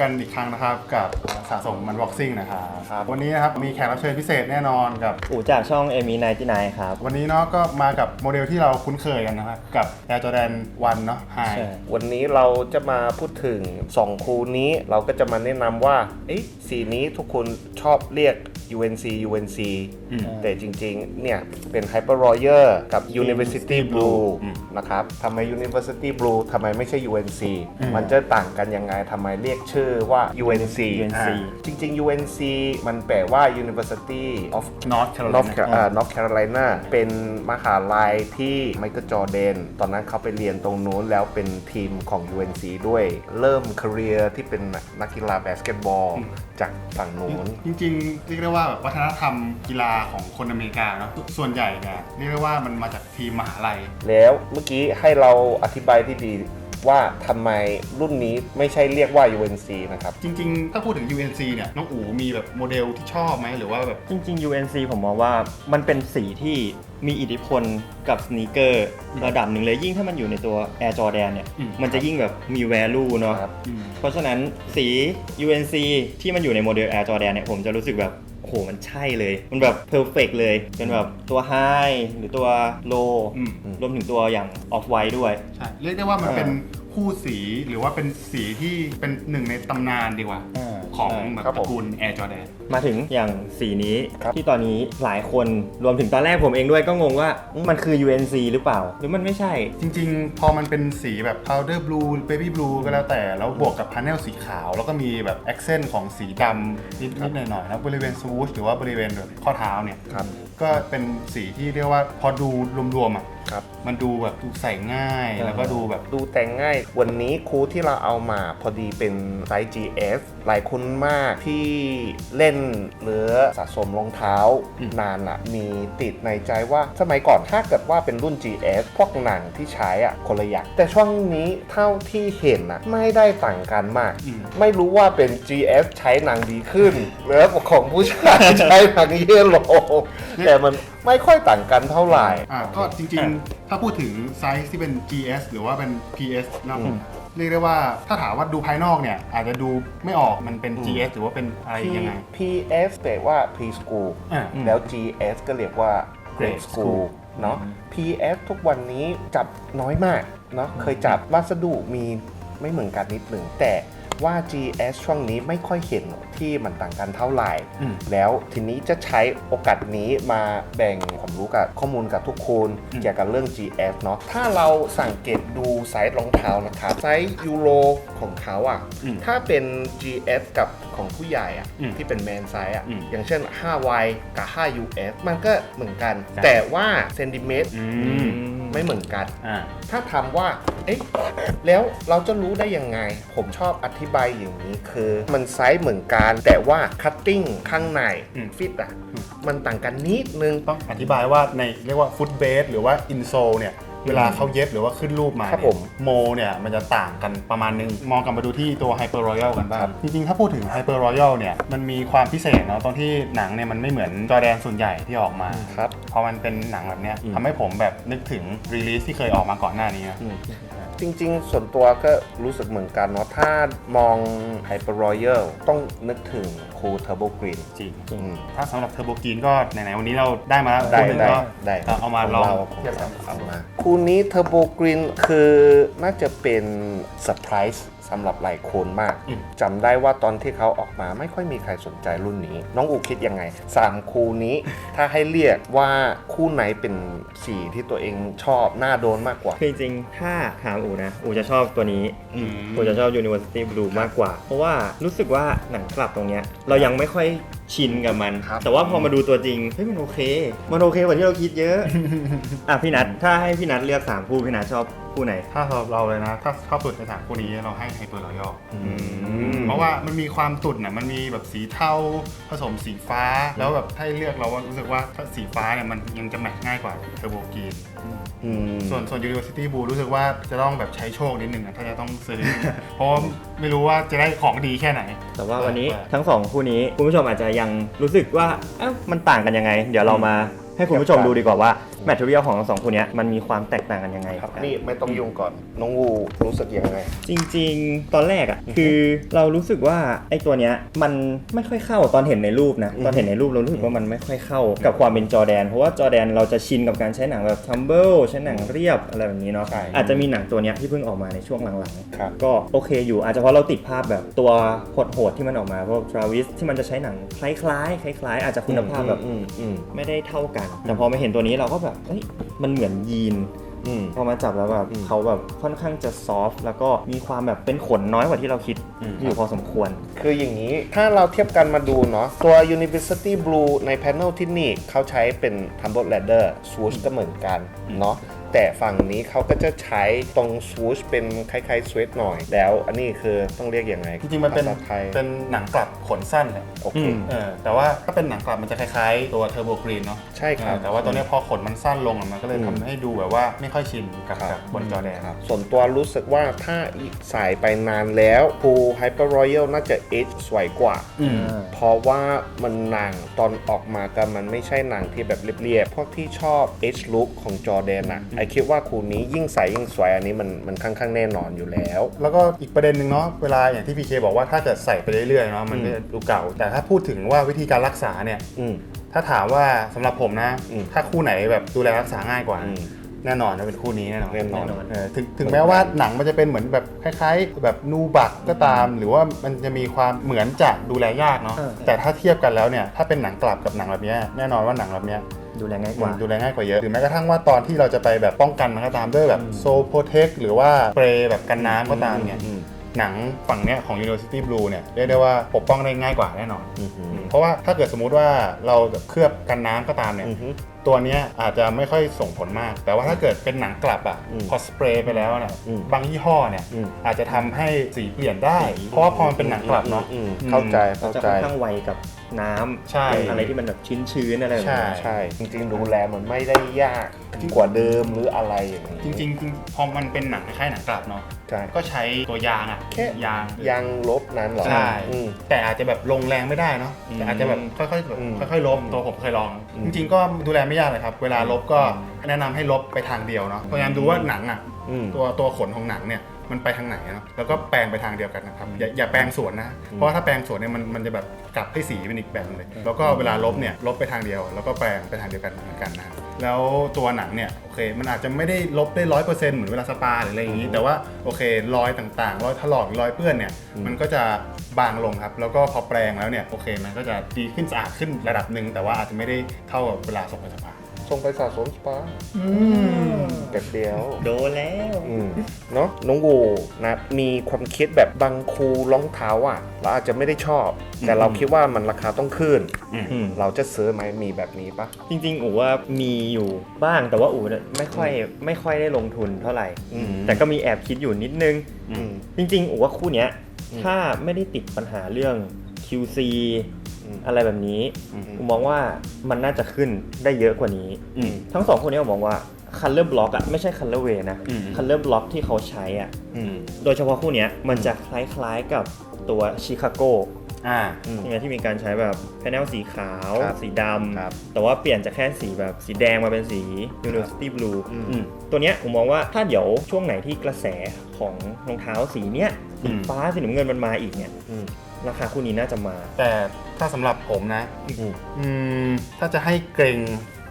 กันอีกครั้งนะครับกับสะสมมันบ็อกซิ่งนะครับวันนี้นะครับมีแขกรับเชิญพิเศษแน่นอนกับ อูจากช่องเอมี่ไนที่ไนครับ วันนี้เนาะก็มากับโมเดลที่เราคุ้นเคยกันนะครับกับ Air Jordan 1เนาะไฮใช่วันนี้เราจะมาพูดถึง 2 คูนี้เราก็จะมาแนะนำว่าเอ๊ะสีนี้ทุกคนชอบเรียก UNC UNC แต่จริงๆ เนี่ย เป็น Hyper Royer กับ University Blue อืมนะครับทำไม University Blue ทำไมไม่ใช่ UNC มันจะต่างกันยังไงทำไมเรียกชื่อว่า UNC UNC อ่าจริง ๆ UNC มันแปลว่า University of North Carolina North Car- อ่า North Carolina เป็นมหาลัยที่ไมเคิลจอร์แดนตอนนั้นเขาไปเรียนตรงนู้นแล้วเป็นทีมของ UNC ด้วย เริ่มค a เรียที่เป็นนักกีฬาบาสเกตบอลจากฝั่งนู้นจริงๆเรียกได้ว่าแบบวัฒนธรรมกีฬาของคนอเมริกาเนาะส่วนใหญ่เนี่ยเรียกได้ว่ามันมาจากทีมมหาลัย แล้วเมื่อกี้ให้เราอธิบายที่ดีว่าทำไมรุ่นนี้ไม่ใช่เรียกว่า UNC นะครับ จริงๆ ถ้าพูดถึง UNC เนี่ยน้องอูมีแบบโมเดลที่ชอบไหมหรือว่าแบบจริง ๆ UNC ผมมองว่ามันเป็นสีที่มีอิทธิพลกับสนีกเกอร์ระดับหนึ่งเลยยิ่งถ้ามันอยู่ในตัว Air Jordan เนี่ย อืม มันจะยิ่งแบบมี value เนาะครับอืม เพราะฉะนั้นสี UNC ที่มันอยู่ในโมเดล Air Jordan เนี่ยผมจะรู้สึกแบบโอ้โหมันใช่เลย มันแบบ perfect เลย เป็นแบบตัว high หรือตัว low อืม รวมถึงตัวอย่าง off white ด้วย ใช่ เรียกได้ว่ามันอ่าเป็น คู่สีหรือว่าเป็นสีที่เป็นหนึ่งในตำนานดีกว่า อ่า ของใช่แบบครับตผม ระกูล Air Jordan มาถึงอย่างสีนี้ครับ ที่ตอนนี้หลายคนรวมถึงตอนแรกผมเองด้วยก็งงว่ามันคือ UNC หรือเปล่า หรือมันไม่ใช่ จริงๆ พอมันเป็นสีแบบ powder blue baby blue ก็แล้วแต่ แล้วบวกกับพา n เนลสีขาว แล้วก็มีแบบ accent ของสีดำนิดๆหน่อยๆนะบริเวณ swoosh หรือว่าบริเวณแบบข้อเท้าเนี่ย ครับก็เป็นสีที่เรียกว่าพอดูรวมๆอะครับ มันดูแบบดูใส่ง่ายอ่าแล้วก็ดูแบบ ดูแต่งง่าย วันนี้ครูที่เราเอามาพอดีเป็นไซส์ GS หลายคนมากที่เล่นหรือสะสมรองเท้าอืมนานอะมีติดในใจว่าสมัยก่อนถ้าเกิดว่าเป็นรุ่น GS พวกหนังที่ใช้อะคนละอย่างแต่ช่วงนี้เท่าที่เห็นอะไม่ได้ต่างกันมากอืมไม่รู้ว่าเป็น GS ใช้หนังดีขึ้นหรือของผู้ชายใช้หนังเยลโลแต่มันไม่ค่อยต่างกันเท่าไหร่ อ่าก็จริงๆ ถ้าพูดถึงไซส์ที่เป็น GS หรือว่าเป็น PS นะอืม เรียกได้ว่าถ้าถามว่าดูภายนอกเนี่ย อาจจะดูไม่ออกมันเป็น GS หรือว่าเป็นอะไร P ยังไง PS แปลว่า preschool อ่าแล้ว GS ก็เรียกว่า grade school เนาะ PS ทุกวันนี้จับน้อยมากเนาะเคยจับวัสดุมีไม่เหมือนกันนิดหนึ่งแต่ ว่า GS ช่วงนี้ไม่ค่อยเห็นที่มันต่างกันเท่าไหร่อืมแล้วทีนี้จะใช้โอกาสนี้มาแบ่งความรู้กับข้อมูลกับทุกคนอืมเกี่ยวกับเรื่อง GS เนาะ ถ้าเราสังเกตดูไซส์รองเท้านะครับไซส์ยูโรของเขาอะอืมถ้าเป็น GS กับของผู้ใหญ่อะอืมที่เป็นแมนไซส์อะอืมอย่างเช่น 5Y กับ 5US มันก็เหมือนกันใช่แต่ว่าเซนติเมตรอืม ไม่เหมือนกัน อ่า ถ้าถามว่า เอ๊ะ แล้วเราจะรู้ได้ยังไง ผมชอบอธิบายอย่างนี้คือ มันไซส์เหมือนกัน แต่ว่าคัตติ้งข้างในอืม ฟิตอะอืมมันต่างกันนิดนึง ต้องอธิบายว่าในเรียกว่าฟุตเบสหรือว่าอินโซเนี่ย เวลาเขาเย็บหรือว่าขึ้นรูปมาครับเนี่ยผมโมเนี่ยมันจะต่างกันประมาณนึง มองกลับมาดูที่ตัว Hyper Royal กันบ้าครังบจริงๆ ถ้าพูดถึง Hyper Royal เนี่ยมันมีความพิเศษเนาะตอนที่หนังเนี่ยมันไม่เหมือนจอแดนส่วนใหญ่ที่ออกมาครับพอมันเป็นหนังแบบเนี้ยอืมทำให้ผมแบบนึกถึงรีลีสที่เคยออกมาก่อนหน้านี้นะจริงๆ ส่วนตัวก็รู้สึกเหมือนกันเนาะถ้ามอง Hyper Royal ต้องนึกถึงคูเทอร์โบกรีนจริงอืมถ้าสำหรับเทอร์โบกีนก็ไหนๆวันนี้เราได้มาแล้วได้คู่หนึงได้ก็ได้เอามาลองขเทียบกับเอามาคู่นี้เทอร์โบกรีนคือน่าจะเป็นเซอร์ไพรส์สำหรับหลายคนมากอืมจำได้ว่าตอนที่เขาออกมาไม่ค่อยมีใครสนใจรุ่นนี้ น้องอูคิดยังไงสามคู่นี้ ถ้าให้เรียกว่าคู่ไหนเป็นสีที่ตัวเองชอบน่าโดนมากกว่า คือจริงๆ ถ้าถามอูนะ อูจะชอบตัวนี้ อืม อูจะชอบ University Blue มากกว่า เพราะว่ารู้สึกว่าหนังกลับตรงเนี้ยเรายังไม่ค่อยชินกับมัน ครับ แต่ว่าพอมาดูตัวจริง เฮ้ยมันโอเค มันโอเคกว่าที่เราคิดเยอะ อะพี่นัทถ้าให้พี่นัทเลือก 3 คู่พี่นัทชอบ คู่ไหน ถ้าสำหรับเราเลยนะ ถ้าชอบสุดในสามคู่นี้เราให้ไฮเปอร์รอยัลมเพราะว่ามันมีความตุ่นน่ะมันมีแบบสีเทาผสมสีฟ้า แล้วแบบให้เลือกเราว่ารู้สึกว่าถ้าสีฟ้าเนี่ยมันยังจะแมทง่ายกว่าเทอร์โบกีนอืมส่วนส่วน University Blue รู้สึกว่าจะต้องแบบใช้โชคนิดนึงอะถ้าจะต้องซื้อ เพราะว่าไม่รู้ว่าจะได้ของดีแค่ไหน แต่ว่าวันนี้เปิดทั้งสองคู่นี้คุณผู้ชมอาจจะยังรู้สึกว่าเอ้ามันต่างกันยังไง เดี๋ยวเรามาให้คุณผู้ชมดูดีกว่าว่า แมทเทียลของทั้งสองคู่เนี้ยมันมีความแตกต่างกันยังไงครับนี่ไม่ต้องยุ่งก่อนน้องวูรู้สึกยังไง จริง ๆ ตอนแรกอะ่ะคือเรารู้สึกว่าไอ้ตัวเนี้ยมันไม่ค่อยเข้าตอนเห็นในรูปนะอืมตอนเห็นในรูปเรารู้สึกว่ามันไม่ค่อยเข้ากับความเป็นจอร์แดน เพราะว่าจอร์แดนเราจะชินกับการใช้หนังแบบทัมเบิลใช้หนังเรียบอะไรแบบนี้เนาะใช่อาจจะมีหนังตัวเนี้ยที่เพิ่งออกมาในช่วงหลังครับๆก็โอเคอยู่อาจจะเพราะเราติดภาพแบบตัวโหดๆที่มันออกมาพวกทราวิสที่มันจะใช้หนังคล้ายๆคล้ายๆ อาจจะคุณภาพแบบอืมอืมไม่ได้เท่ากันแต่พอมาเห็นตัวนี้เราก็แบบเอ้ยมันเหมือนยีนอืม พอมาจับแล้วแบบอืมเขาแบบค่อนข้างจะซอฟต์แล้วก็มีความแบบเป็นขนน้อยกว่าที่เราคิดอยู่พอสมควร คืออย่างนี้ถ้าเราเทียบกันมาดูเนาะตัว University Blue ใน panel ที่นี่เขาใช้เป็น Tumble Ladder swoosh ก็เหมือนกันเนาะ แต่ฝั่งนี้เขาก็จะใช้ตรง swoosh เป็นคล้ายๆ sweat หน่อย แล้วอันนี้คือต้องเรียกยังไงจริงๆมันเป็นภาษาไทยเป็นหนังกลับขนสั้นแหละโอเคอืมเออแต่ว่าถ้าเป็นหนังกลับมันจะคล้ายๆ ตัวเทอร์โบกรีนเนาะใช่ครับ เออแต่ว่าตัวเนี้ยพอขนมันสั้นลงอะมันก็เลยอืมทำให้ดูแบบว่าไม่ค่อยชินกับครับ กับบนจอแดนครับ ส่วนตัวรู้สึกว่าถ้าใส่ไปนานแล้ว Blue Hyper Royal น่าจะ age สวยกว่า อืม เพราะว่ามันหนังตอนออกมากันมันไม่ใช่หนังที่แบบเรียบๆ พวกที่ชอบ H look ของจอแดนอะไอคิดว่าคู่นี้ยิ่งใส่ยิ่งสวยอันนี้มันมันค่อนข้างแน่นอนอยู่แล้ว แล้วก็อีกประเด็นหนึ่งเนาะเวลาอย่างที่พีเคบอกว่าถ้าเกิดใส่ไปเรื่อยๆเนาะมันก็จะดูเก่า แต่ถ้าพูดถึงว่าวิธีการรักษาเนี่ยอืม ถ้าถามว่าสำหรับผมนะ อืม ถ้าคู่ไหนแบบดูแลรักษาง่ายกว่า อืม แน่นอนจะเป็นคู่นี้แน่นอนแน่นอนเออถึงถึงแม้ว่าหนังมันจะเป็นเหมือนแบบคล้ายๆ แบบนูบักก็ตาม หรือว่ามันจะมีความเหมือนจะดูแลยากเนาะเออ แต่ถ้าเทียบกันแล้วเนี่ยถ้าเป็นหนังกลับกับหนังแบบเนี้ยแน่นอนว่าหนังแบบเนี้ย ดูแลง่ายกมัว่านดูแลง่ายกว่าเยอะหรือแม้กระทั่งว่าตอนที่เราจะไปแบบป้องกันมันก็ตามด้วยแบบโซโปรเทคหรือว่าสเปรย์แบบกันน้ำก็ตามเนี่ยอืมหนังฝั่งเนี้ยของ University Blue เนี่ยเรียกได้ว่าปกป้องได้ง่ายกว่าแน่นอนอืมอืมเพราะว่าถ้าเกิดสมมุติว่าเราแบบเคลือบกันน้ำก็ตามเนี่ยอืมตัวเนี้ยอาจจะไม่ค่อยส่งผลมาก แต่ว่าถ้าเกิดเป็นหนังกลับอะอืมพอสเปรย์ไปแล้วเนี่ยอืมบางยี่ห้อเนี่ยอืมอาจจะทำให้สีเปลี่ยนได้ เพราะว่าพอมันเป็นหนังกลับเนาะอืมเข้าใจเราเข้าจะใจค่อนข้างไวกับ น้ำใช่ เป็นอะไรที่มันแบบชื้นๆอะไรแบบใช่นี้ใช่ จริงๆดูแลมันไม่ได้ยากกว่าเดิมหรืออะไรอย่างนี้จริงๆจริงๆพอมันเป็นหนังคล้ายๆหนังกลับเนาะใช่ ก็ใช้ตัวยางอะแค่ ยาง ยางลบนั้นเหรอใช่ อืม แต่อาจจะแบบลงแรงไม่ได้เนาะอืมแต่อาจจะแบบค่อยๆแบบอืมค่อยๆลบตัวผมเคยลอง อืมจริง ๆ ก็ดูแลไม่ยากเลยครับ เวลาลบก็ แนะนำให้ลบไปทางเดียวเนาะพยายามดูว่าหนังอะอืม ตัวตัวขนของหนังเนี่ยมันไปทางไหนเนาะแล้วก็แปลงไปทางเดียวกันนะครับอย่าอย่าแปลงสวนนะเพราะว่าถ้าแปลงสวนเนี่ยมันมันจะแบบกลับให้สีเป็นอีกแบบหนึ่งเลยแล้วก็เวลาลบเนี่ยลบไปทางเดียว แล้วก็แปลงไปทางเดียวกันเหมือนกันนะครับแล้วตัวหนังเนี่ยโอเค มันอาจจะไม่ได้ลบได้ร้อยเปอร์เซ็นต์เหมือนเวลาสปาหรืออะไรอย่างนี้ แต่ว่าโอเครอยต่างๆรอยถลอกหรือรอยเปื้อนเนี่ยมันก็จะบางลงครับแล้วก็พอแปลงแล้วเนี่ยโอเคมันก็จะดีขึ้นสะอาดขึ้นระดับหนึ่งแต่ว่าอาจจะไม่ได้เท่ากับเวลาส่งไปสปา ส่งไปสะสมสปาแต่เดียว โดนแล้วอืมเนาะน้องวูนะมีความคิดแบบบางคูรองเท้าอะ เราอาจจะไม่ได้ชอบ แต่เราคิดว่ามันราคาต้องขึ้นอืมเราจะซื้อไหมมีแบบนี้ปะจริง ๆอูว่ามีอยู่บ้างแต่ว่าอูเนี่ยไม่ค่อยไม่ค่อยได้ลงทุนเท่าไหร่อืมแต่ก็มีแอบคิดอยู่นิดนึงอืมจริง ๆอูว่าคู่เนี้ยอืมถ้าไม่ได้ติดปัญหาเรื่อง QC อืมอะไรแบบนี้อืมอูมองว่ามันน่าจะขึ้นได้เยอะกว่านี้อืมทั้งสองคนนี้ผมมองว่า Color Block อะไม่ใช่ Color Way นะอืม Color Block ที่เขาใช้อะอืมโดยเฉพาะคู่เนี้ยมันจะคล้ายๆกับตัวชิคาโกอ่าอืมใช่ไหมที่มีการใช้แบบแพนเนลสีขาวครับสีดครับำแต่ว่าเปลี่ยนจากแค่สีแบบสีแดงมาเป็นสี University Blue อืมอืมตัวเนี้ยผมมองว่าถ้าเดี๋ยวช่วงไหนที่กระแสของรองเท้าสีเนี้ยสีอืมฟ้าสีน้ำเงินมันมาอีกเนี่ยอืม ราคาคู่นี้น่าจะมาแต่ถ้าสำหรับผมนะ อืม อืม ถ้าจะให้เกรง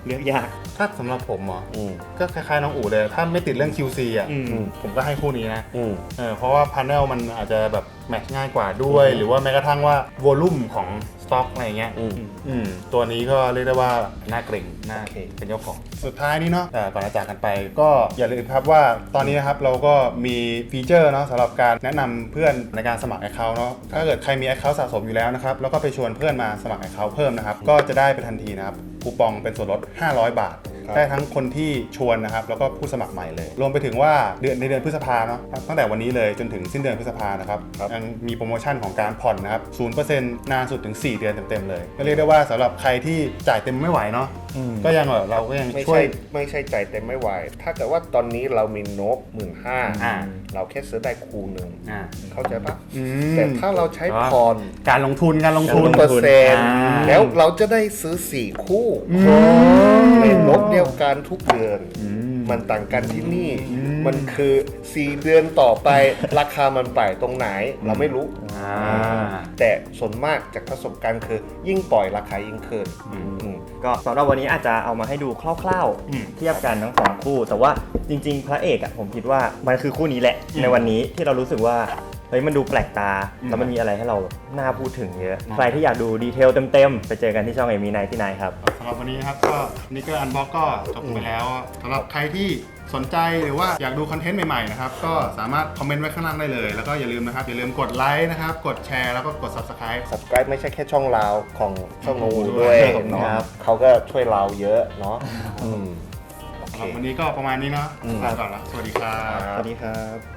เลือกยาก ถ้าสำหรับผมเหรออืมก็คล้ายๆน้องอู๋เลย ถ้าไม่ติดเรื่อง QC อะอืมอืมผมก็ให้คู่นี้นะอืม เออเพราะว่าพา n เนลมันอาจจะแบบแมทช์ง่ายกว่าด้วยอืมหรือว่าแม้กระทั่งว่าวอลลุ่มของสต็อกอะไรเงี้ยอืม อืมตัวนี้ก็เรียกได้ว่าน่าเกรงน่าโอเค เป็นเจ้าของ สุดท้ายนี้เนาะเอ่อก่อนจะจากกันไปก็อย่าลืมครับว่าตอนนี้นะครับเราก็มีฟีเจอร์เนาะสำหรับการแนะนำเพื่อนในการสมัคร Account เนาะถ้าเกิดใครมี Account สะสมอยู่แล้วนะครับแล้วก็ไปชวนเพื่อนมาสมัคร Account เพิ่มนะครับก็จะได้ไปทันทีนะครับ คูปองเป็นส่วนลด 500 บาท ครับได้ทั้งคนที่ชวนนะครับ แล้วก็ผู้สมัครใหม่เลย รวมไปถึงว่าเดือนในเดือนพฤษภาเนาะตั้งแต่วันนี้เลยจนถึงสิ้นเดือนพฤษภานะครับครับ ยังมีโปรโมชั่นของการผ่อนนะครับ0%นานสุดถึง 4 เดือนเต็มๆเลยก็เรียกได้ว่าสำหรับใครที่จ่ายเต็มไม่ไหวเนาะอืม ก็ยังแบบเราก็ยังไม่ช่วใช่ย ไม่ใช่ใจเต็มไม่ไหว ถ้าเกิดว่าตอนนี้เรามีนกหมื่นห้าอ่า เราแค่ซื้อได้คูหนึ่งอ่า เข้าใจปะอืม แต่ถ้าเราใช้พรการลงทุนการลงทุน เปอร์เซ็นต์อ่า แล้วเราจะได้ซื้อสี่คู่ในนกเดียวกันทุกเดือน มันต่างกันที่นี่ มันคือ4เดือนต่อไป ราคามันไปตรงไหนเราไม่รู้ อ่า แต่ส่วนมากจากประสบการณ์คือยิ่งปล่อยราคายิ่งขึ้นอืม ก็สำหรับวันนี้อาจจะเอามาให้ดูคร่าวอืมๆเทียบกันทั้งสองคู่ แต่ว่าจริง ๆ พระเอกอะผมคิดว่ามันคือคู่นี้แหละอืมในวันนี้ที่เรารู้สึกว่าเฮ้ยมันดูแปลกตาอืมแล้วมันมีอะไรให้เราน่าพูดถึงเยอะอืมใครที่อยากดูดีเทลเต็มๆ ไปเจอกันที่ช่องเอมีไนที่ไนครับ สำหรับวันนี้นะครับก็นี่ก็อันบ็อกก็จบไปแล้วสำหรับใครที่สนใจหรือว่าอยากดูคอนเทนต์ใหม่ๆนะครับก็สามารถคอมเมนต์ไว้ข้างล่างได้เลย แล้วก็อย่าลืมนะครับอย่าลืมกดไลค์นะครับกดแชร์แล้วก็กด subscribe subscribe ไม่ใช่แค่ช่องเราของช่องโนด้ด้ววยยครับเนาะครับเขาก็ช่วยเราเยอะเนาะอืมโอสำเคหรับวันนี้ก็ประมาณนี้เนาะอืมลาก่อนละสวัสดีครับ สวัสดีครับ